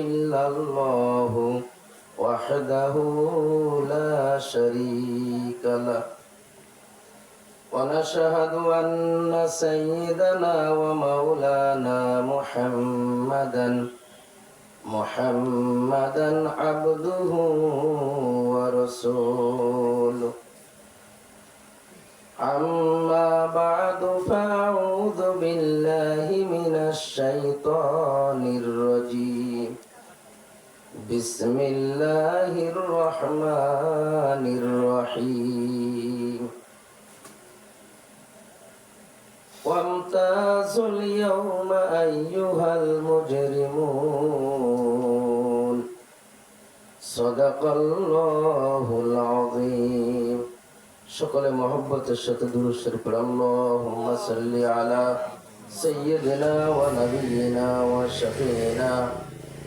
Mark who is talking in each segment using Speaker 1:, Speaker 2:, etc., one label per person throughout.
Speaker 1: إلا الله وحده لا شريك له ونشهد أن سيدنا ومولانا محمدا محمدا عبده ورسوله أما بعد فأعوذ بالله من الشيطان الرجيم بسم الله الرحمن الرحيم وامتازوا اليوم أيها المجرمون صدق الله العظيم সকলে মহব্বতের সাথে দুরুশের পর আল্লাহুম্মা সাল্লি আলা সাইয়্যিদিনা ওয়া নাবিয়িনা ওয়া শাফিনা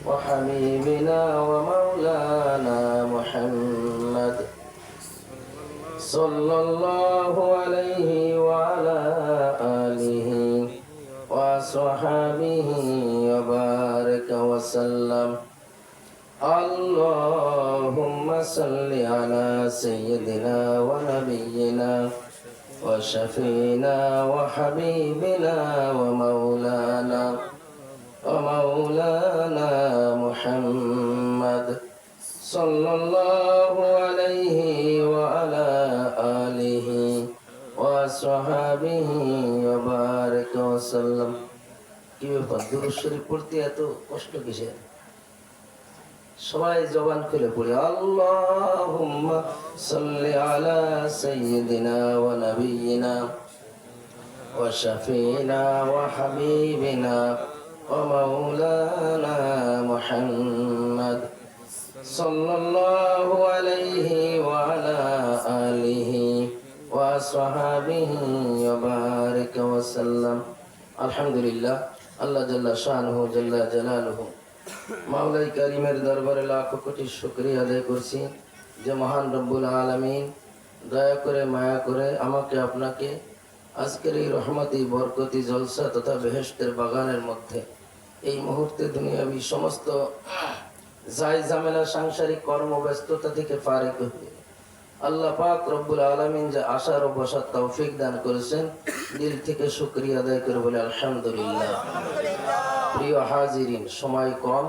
Speaker 1: وحبيبنا ومولانا محمد. صلى الله عليه وعلى آله وصحبه وبارك وسلم. اللهم صل على سيدنا ونبينا وشفينا وحبيبنا ومولانا ومولانا محمد صلى الله عليه وعلى آله وصحابه وبارك وسلم কি ব্যাপার দুরুদ শরীফ পড়তে এত কষ্ট কিসের সবাই জবান খুলে পড়ি আল্লাহুম্মা সাল্লি আলা সাইয়্যিদিনা ওয়া নাবিয়িনা ওয়া শাফিনা ওয়া ওয়া আলা আলিহি ওয়া সাহাবিহি ওয়া বারিকা ওয়া সাল্লাম। আলহামদুলিল্লাহ, আল্লাহ জাল্লা শানুহু, জাল্লা জালালুহু। মাওলাই কারিমের দরবারে লাখ কোটি শুক্রিয়া আদায় করছি যে মহান রব্বুল আলমিন দয়া করে, মায়া করে আমাকে, আপনাকে আজকের এই রহমতি, বরকতি, জলসা তথা বেহেস্তের বাগানের মধ্যে এই মুহূর্তে দুনিয়াবি সমস্ত ঝামেলা সাংসারিক কর্মব্যস্ততা থেকে ফারিক হয়ে আল্লাহ পাক রব্বুল আলমিন যে আশার ও তৌফিক দান করেছেন, দিল থেকে আদায় করে বলে আলহামদুলিল্লাহ। প্রিয় হাজিরিন, সময় কম,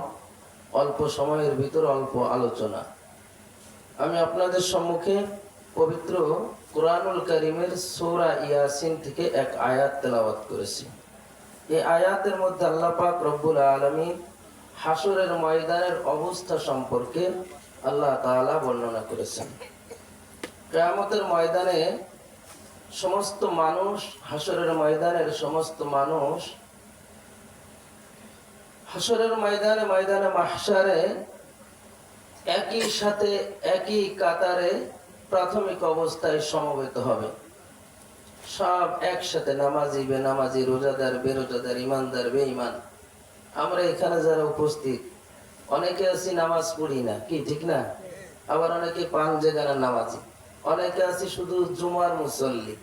Speaker 1: অল্প সময়ের ভিতর অল্প আলোচনা। আমি আপনাদের সম্মুখে পবিত্র কোরআনুল করিমের সৌরা ইয়াসিন থেকে এক আয়াত তেলাওয়াত করেছি। এই আয়াতের মধ্যে আল্লাহ পাক রব্বুল আলমী হাসরের ময়দানের অবস্থা সম্পর্কে আল্লাহ তাআলা বর্ণনা করেছেন। কেয়ামতের ময়দানে সমস্ত মানুষ হাসরের ময়দানের সমস্ত মানুষ হাসরের ময়দানে ময়দানে মাহসারে একই সাথে একই কাতারে প্রাথমিক অবস্থায় সমবেত হবে। সব একসাথে নামাজি, বেনামাজি, রোজাদার, বেরোজাদার, ইমানদার, বেঈমান। আমরা এখানে যারা উপস্থিত, অনেকে আছি নামাজ পড়ি না, কি ঠিক না? আবার অনেকে পান জেগানের নামাজি। অনেকে আছি শুধু জুমার মুসল্লি,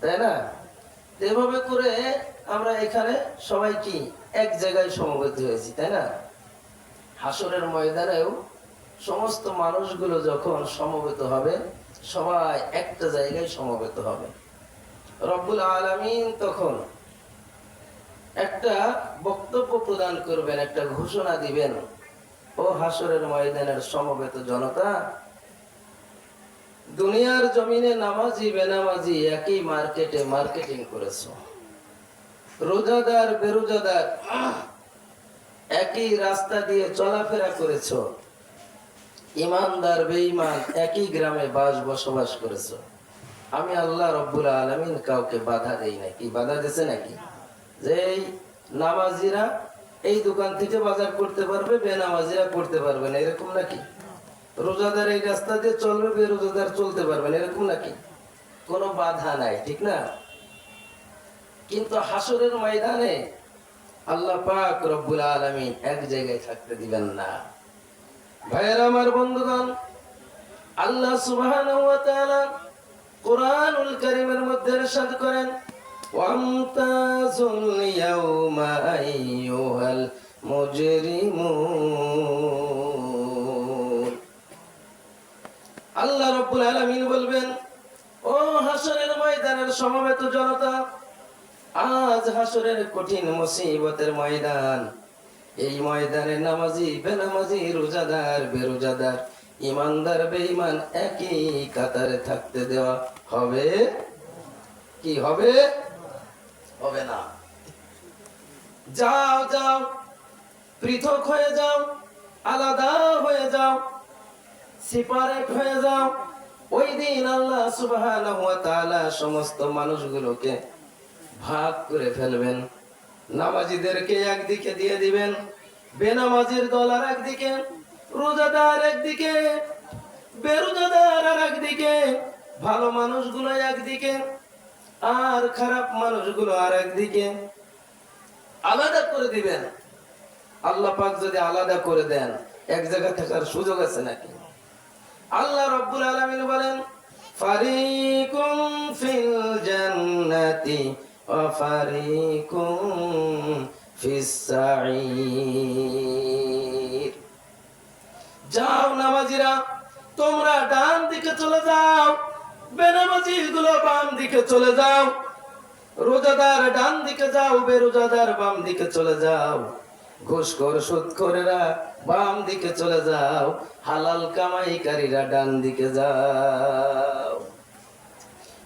Speaker 1: তাই না? এভাবে করে আমরা এখানে সবাই কি এক জায়গায় সমবেত হয়েছি, তাই না? হাসরের ময়দানেও সমস্ত মানুষগুলো যখন সমবেত হবে, সবাই একটা জায়গায় সমবেত হবে। রব্বুল আলমিন তখন একটা বক্তব্য প্রদান করবেন, একটা ঘোষণা দিবেন। ও হাসরের ময়দানের সমবেত জনতা, দুনিয়ার জমিনে নামাজি, বেনামাজি একই মার্কেটে মার্কেটিং করেছ। রোজাদার, বেরোজাদার, একই রাস্তা দিয়ে চলাফেরা করেছ। ইমানদার, বেঈমান, একই গ্রামে বাস বসবাস করেছ। আমি আল্লাহ রব্বুল আলমিন কাউকে বাধা দেই নাকি বাধা দিছে নাকি? যে এই নামাজিরা এই দোকান থেকে বাজার করতে পারবে, বেনামাজিরা করতে পারবে না, এরকম নাকি? রোজাদার এই রাস্তা দিয়ে চলবে, বেরোজাদার চলতে পারবে না, এরকম নাকি? কোনো বাধা নাই, ঠিক না? কিন্তু হাসরের ময়দানে আল্লাহ পাক রব্বুল আলমিন এক জায়গায় থাকতে দিবেন না। ভাইয়ের, আমার বন্ধুগণ, আল্লাহ তাআলা কোরআনুল কারীমের মধ্যে ইরশাদ করেন ওয়ামতাজুল ইয়াউমা আইয়ুহাল মুজরিমুন আল্লাহ রব্বুল আলামিন বলবেন, ও হাসরের ময়দানের সমবেত জনতা, আজ হাসরের কঠিন মুসিবতের ময়দান। এই ময়দানে নামাজি, বেনামাজি, রোজাদার, বেরোজাদার ইমানদার বেঈমান একই কাতারে থাকতে দেওয়া হবে। কি হবে? হবে না। যাও যাও, পৃথক হয়ে যাও, আলাদা হয়ে যাও সেপারেট হয়ে যাও। ওই দিন আল্লাহ তাআলা সমস্ত মানুষগুলোকে ভাগ করে ফেলবেন। নামাজিদেরকে একদিকে দিয়ে দিবেন, বেনামাজির দল আর একদিকে, রোজাদার একদিকে, বেরোজাদার আর একদিকে, ভালো মানুষগুলো একদিকে আর খারাপ মানুষগুলো আর একদিকে আলাদা করে দিবেন। আল্লাহ পাক যদি আলাদা করে দেন, এক জায়গা থাকার সুযোগ আছে নাকি? আল্লাহ রব্বুল আলামিন বলেন, ফারিকুম ফিল জান্নাতি ফারিকুম ফিস সাঈর। যাও নামাজিরা, তোমরা ডান দিকে চলে যাও। বেনামাজি গুলো বাম দিকে চলে যাও। রোজাদার ডান দিকে যাও, বেরোজাদার বাম দিকে চলে যাও। ঘুষখোর, সুদখোরেরা বাম দিকে চলে যাও। হালাল কামাইকারীরা ডান দিকে যাও।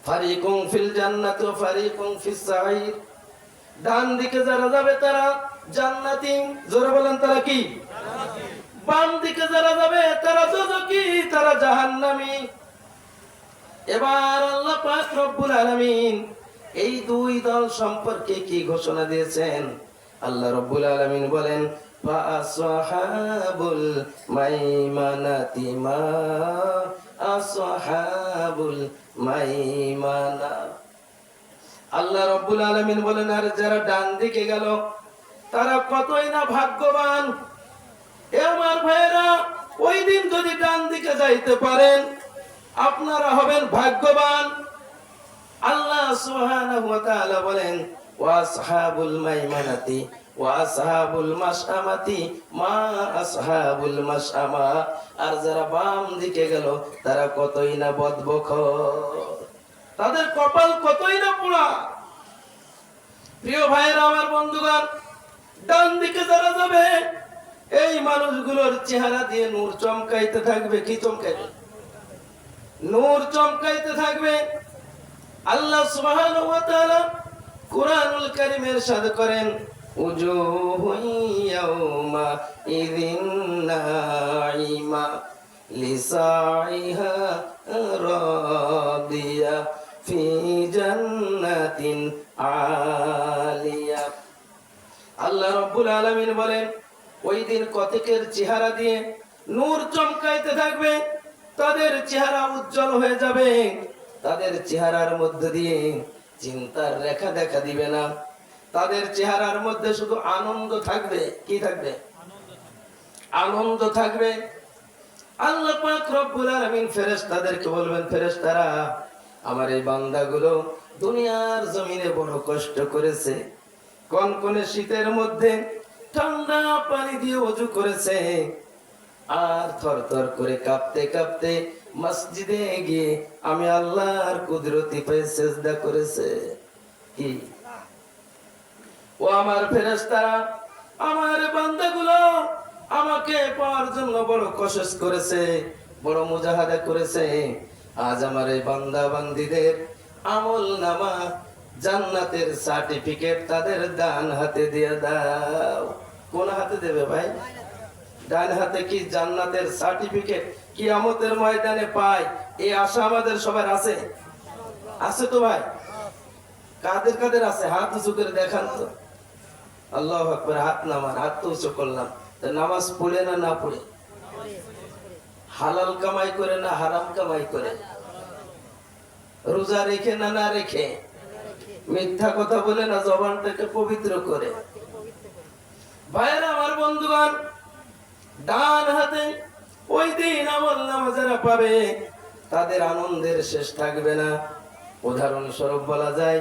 Speaker 1: ফারিকুম ফিল জান্নাত ওয়া ফারিকুম ফিস সাঈর ডান দিকে যারা যাবে তারা জান্নাতি। জোরে বলেন তারা কি? বাম দিকে যারা যাবে তারা কি? তারা জাহান্নামী। এবার আল্লাহ পাক রব্বুল আলামিন এই দুই দল সম্পর্কে কি ঘোষণা দিয়েছেন? আল্লাহ রব্বুল আলামিন বলেন ফাআসহাবুল মাইমানাতি মা আসহাবুল মাইমানা। আল্লাহ রব্বুল আলামিন বলেন, আর যারা ডান দিকে গেল, তারা কতই না ভাগ্যবান? এ আমার ভাইরা ওই দিন যদি ডান দিকে যাইতে পারেন আপনারা হবেন ভাগ্যবান। আল্লাহ সুবহানাহু ওয়া তাআলা বলেন, ওয়া আসহাবুল মাইমানাতি আর যারা বাম দিকে গেল, তারা কতই না বদবখর তাদের কপাল কতই না পোড়া। প্রিয় ভাইয়েরা, আমার বন্ধুগণ, ডান দিকে যারা যাবে, এই মানুষগুলোর চেহারা দিয়ে নূর চমকাইতে থাকবে, কি চমকাইবে? নূর চমকাইতে থাকবে। আল্লাহ সুবহানাহু ওয়া তাআলা কুরআনুল কারীমের সাথে করেন উজুহু ইয়াউমা ইযিন নাঈমা লিসাইহা রাদিয়া ফি জান্নাতিন আলিয়া। আল্লাহ রব্বুল আলামিন বলেন, ওই দিন কতকের চেহারা দিয়ে নূর চমকাইতে থাকবে তাদের চেহারা উজ্জ্বল হয়ে যাবে। তাদের চেহারার মধ্যে দিয়ে চিন্তার রেখা দেখা দিবে না। তাদের চেহারার মধ্যে শুধু আনন্দ থাকবে। কি থাকবে? আনন্দ থাকবে। আল্লাহ পাক রব্বুল আলামিন ফেরেশতাদেরকে বলবেন, ফেরেশতারা, আমার এই বান্দাগুলো দুনিয়ার জমিনে বড় কষ্ট করেছে। কনকনে শীতের মধ্যে ঠান্ডা পানি দিয়ে অজু করেছে। আর থর থর করে কাঁপতে কাঁপতে মসজিদে গিয়ে আমি আল্লাহর কুদরতি পেয়ে সেজদা করেছে। কি? ও আমার ফেরেশতারা আমার বান্দাগুলো আমাকে পাওয়ার জন্য বড় কশেষ করেছে, বড় মুজাহাদা করেছে। আজ আমার এই বান্দা বান্দিদের আমল নামা জান্নাতের সার্টিফিকেট তাদের দান হাতে দিয়ে দাও। কোন হাতে দেবে ভাই? ডান হাতে কি জান্নাতের সার্টিফিকেট কি আমতের ময়দানে পায়? এই আশা আমাদের সবার আছে। আছে তো ভাই? কাদের কাদের আছে? হাত উঁচু করে দেখান তো। আল্লাহ আকবার, হাত হাত তো উঁচু করলাম। নামাজ পড়ে না না পড়ে? হালাল কামাই করে না হারাম কামাই করে? রোজা রেখে না না রেখে? মিথ্যা কথা বলে না জবানটাকে পবিত্র করে? ভাইয়েরা, আমার বন্ধুগণ ডান হাতে ওই দিন আমল নামা যারা পাবে, তাদের আনন্দের শেষ থাকবে না। উদাহরণস্বরূপ বলা যায়,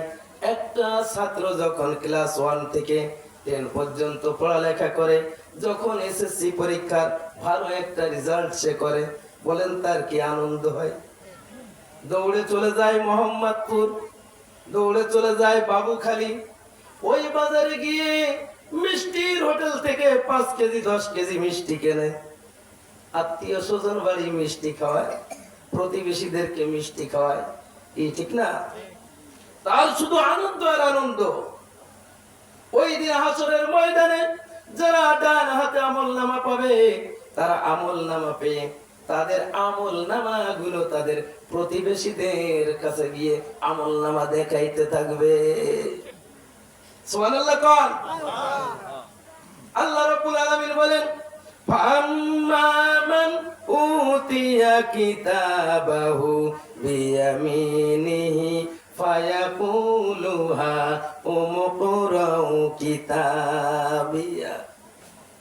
Speaker 1: একটা ছাত্র যখন ক্লাস ওয়ান থেকে টেন পর্যন্ত পড়ালেখা করে, যখন এসএসসি পরীক্ষার ভালো একটা রেজাল্ট সে করে, বলেন তার কি আনন্দ হয়? দৌড়ে চলে যায় মোহাম্মদপুর, দৌড়ে চলে যায় বাবুখালী। ওই বাজারে গিয়ে মিষ্টির হোটেল থেকে পাঁচ কেজি, দশ কেজি মিষ্টি কেনে। আত্মীয় স্বজন বাড়ি মিষ্টি খাওয়ায়, প্রতিবেশীদেরকে মিষ্টি খাওয়ায়। কি ঠিক না? তার শুধু আনন্দ আর আনন্দ। ওই দিন হাসরের ময়দানে যারা ডান হাতে আমল নামা পাবে, তারা আমল নামা পেয়ে তাদের আমল নামা গুলো তাদের প্রতিবেশীদের কাছে গিয়ে আমল নামা দেখাইতে থাকবে। আল্লাহ আলামিন বলেন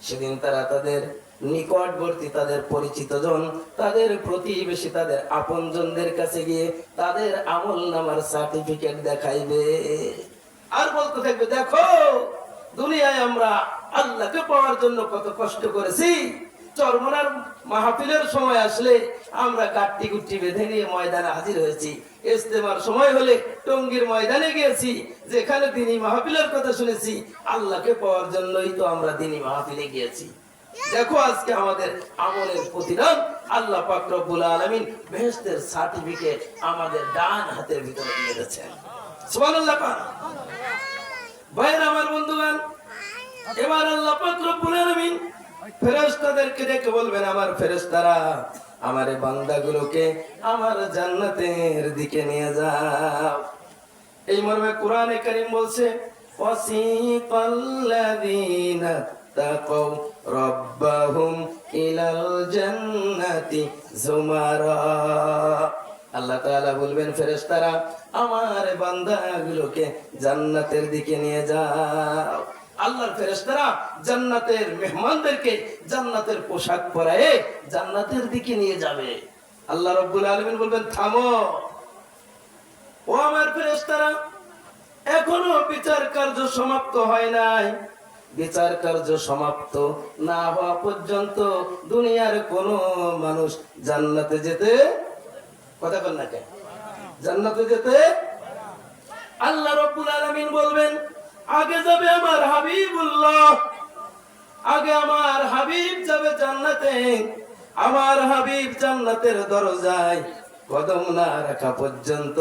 Speaker 1: সেদিন তারা তাদের নিকটবর্তী তাদের পরিচিত জন, তাদের প্রতিবেশী, তাদের আপনজনদের কাছে গিয়ে তাদের আমল নামার সার্টিফিকেট দেখাইবে। আর বলতে থাকবে, দেখো, দুনিয়ায় আমরা আল্লাহকে পাওয়ার জন্য কত কষ্ট করেছি। চরমনার মাহফিলের সময় আসলে আমরা গাট্টি গুট্টি বেঁধে নিয়ে ময়দানে হাজির হয়েছি। ইস্তেমার সময় হলে টঙ্গির ময়দানে গিয়েছি, যেখানে দিনী মাহফিলের কথা শুনেছি। আল্লাহকে পাওয়ার জন্যই তো আমরা দিনী মাহফিলে গিয়েছি। দেখো, আজকে আমাদের আমলের প্রতিদান আল্লাহ পাক রব্বুল আলামিন বেহেশতের সার্টিফিকেট আমাদের ডান হাতের ভিতরে দিয়ে দিয়েছেন। সুবহানাল্লাহ ভাইয়ের আমার বন্ধুগণ, এবার আল্লাহ রব্বুল আলামিন ফেরেশতাদেরকে ডেকে বলবেন, আমার ফেরেশতারা, আমার বান্দাগুলোকে আমার জান্নাতের দিকে নিয়ে যাও। এই মর্মে কোরআনে কারীম বলছে ওয়াসিকাল্লাযীনা তাকাউ রাব্বাহুম ইলাল জান্নাতি যুমারা। আল্লাহ তাআলা বলবেন, ফেরেশতারা, আমার বান্দাগুলোকে জান্নাতের দিকে নিয়ে যাও। আল্লাহর ফেরেশতারা জান্নাতের মেহমানদেরকে জান্নাতের পোশাক পরায়ে জান্নাতের দিকে নিয়ে যাবে। আল্লাহ রাব্বুল আলামিন বলবেন, থামো। ও আমার ফেরেশতারা, এখনও বিচার কার্য সমাপ্ত হয় নাই। বিচার কার্য সমাপ্ত না হওয়া পর্যন্ত দুনিয়ার কোন মানুষ জান্নাতে যেতে কথা বল না জান্নাতে যেতে আল্লাহ রব্বুল আলামিন বলবেন, আগে যাবে আমার হাবিবুল্লাহ, আগে আমার হাবিব যাবে জান্নাতে, আমার হাবিব জান্নাতের দরজায় কদম না রাখা পর্যন্ত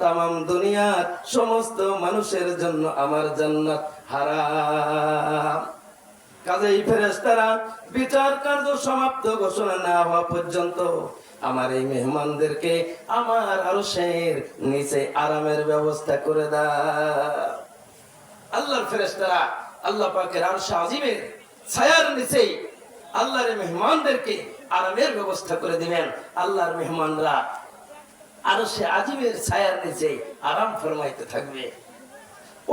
Speaker 1: তামাম দুনিয়ার সমস্ত মানুষের জন্য আমার জান্নাত হারাম। কাজেই ফেরেশতারা বিচার কার্য সমাপ্ত ঘোষণা না হওয়া পর্যন্ত আমার এই মেহমানদেরকে আমার আরশের নিচে আরামের ব্যবস্থা করে দাও। আল্লাহর ফেরেশতারা, আল্লাহ পাকের আরশ আজিমের ছায়ার নিচে আল্লাহর মেহমানদেরকে আরামের ব্যবস্থা করে দিবেন। আল্লাহর মেহমানরা আরও সে আজিমের ছায়ার নিচে আরাম ফরমাইতে থাকবে।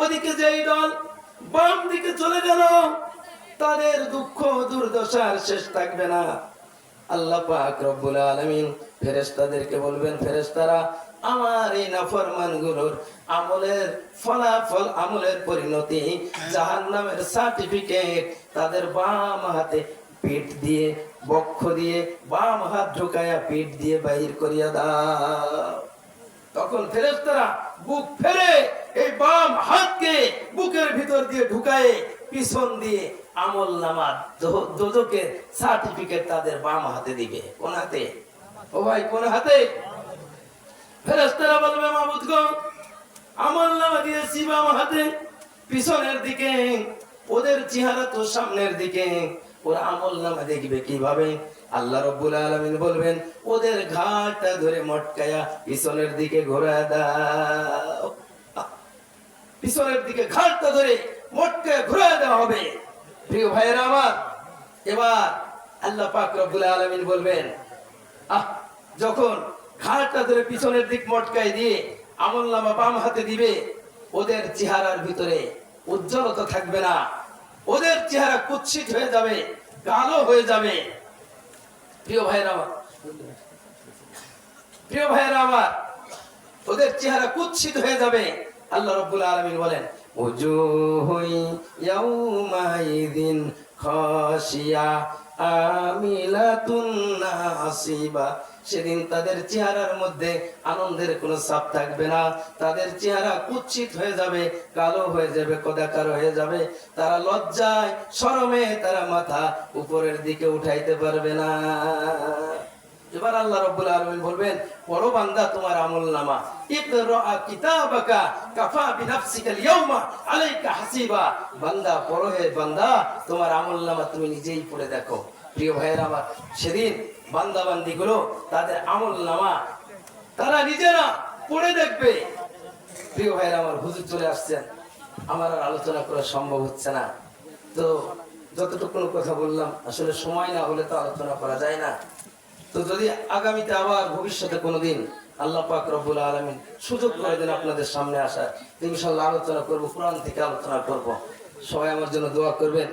Speaker 1: ওদিকে যেই দল বাম দিকে চলে গেল, তাদের দুঃখ দুর্দশার শেষ থাকবে না। আল্লাহ পাক রব্বুল আলামিন ফেরেশতাদেরকে বলবেন, ফেরেশতারা, আমার এই নাফরমানগুলোর আমলের ফলাফল, আমলের পরিণতি জাহান্নামের সার্টিফিকেট তাদের বাম হাতে পিঠ দিয়ে, বক্ষ দিয়ে, বাম হাত ঢুকায়া পিঠ দিয়ে বাহির করিয়া দাও। তখন ফেরেশতারা বুক ফেলে এই বাম হাতকে বুকের ভিতর দিয়ে ঢুকায়ে পিছন দিয়ে আমল নামা দোজকের সার্টিফিকেট তাদের বাম হাতে দিবে। কোন হাতে? ও ভাই, কোন হাতে? ফেরেশতারা বলবে, মাহমুদ গো, আমল নামা দিয়েছি বাম হাতে, পিছনের দিকে, ওদের চেহারা তো সামনের দিকে। ওরা আমল নামা দেখবে কীভাবে? আল্লাহ রব্বুল আলামিন বলবেন, ওদের ঘাটটা ধরে মটকায়া পিছনের দিকে ঘোরা দাও। পিছনের দিকে ঘাটটা ধরে মটকায়া ঘোরা দেওয়া হবে। প্রিয় ভাইয়েরা আমার, এবার আল্লাহ পাক রব্বুল আলমিন বলবেন, আহ, যখন ঘাটটা ধরে পিছনের দিক মটকায় দিয়ে আমল নামা বাম হাতে দিবে, ওদের চেহারার ভিতরে উজ্জ্বলতা থাকবে না। ওদের চেহারা কুৎসিত হয়ে যাবে, কালো হয়ে যাবে। প্রিয় ভাইরা আমার, প্রিয় ভাইরা আমার, ওদের চেহারা কুৎসিত হয়ে যাবে, আল্লাহ রব্বুল আলমিন বলেন। খাশিয়া আমিলাতুন নাসিবা। সেদিন তাদের চেহারার মধ্যে আনন্দের কোনো ছাপ থাকবে না। তাদের চেহারা কুৎসিত হয়ে যাবে, কালো হয়ে যাবে কদাকার হয়ে যাবে। তারা লজ্জায়, শরমে তারা মাথা উপরের দিকে উঠাইতে পারবে না। এবার আল্লাহ রব্বুল আলামিন বলবেন বড় বান্দা তোমার আমল নামা। কিতাবাকা বান্দা, পড়ো হে বান্দা, তোমার আমল নামা তুমি নিজেই পড়ে দেখো। প্রিয় ভাইয়ের আমার, সেদিন বান্দা বান্দি গুলো তাদের আমল নামা তারা নিজেরা পড়ে দেখবে। প্রিয় ভাইয়েরা আমার, হুজুর চলে আসছেন। আমার আর আলোচনা করা সম্ভব হচ্ছে না। তো যতটুকু কথা বললাম, আসলে সময় না হলে তো আলোচনা করা যায় না। তো যদি আগামীতে আবার ভবিষ্যতে কোনোদিন আল্লাহ পাক রব্বুল আলমিন সুযোগ করে দিন আপনাদের সামনে আসার ইনশাল্লাহ আলোচনা করব, কোরআন থেকে আলোচনা করব। সবাই আমার জন্য দোয়া করবেন।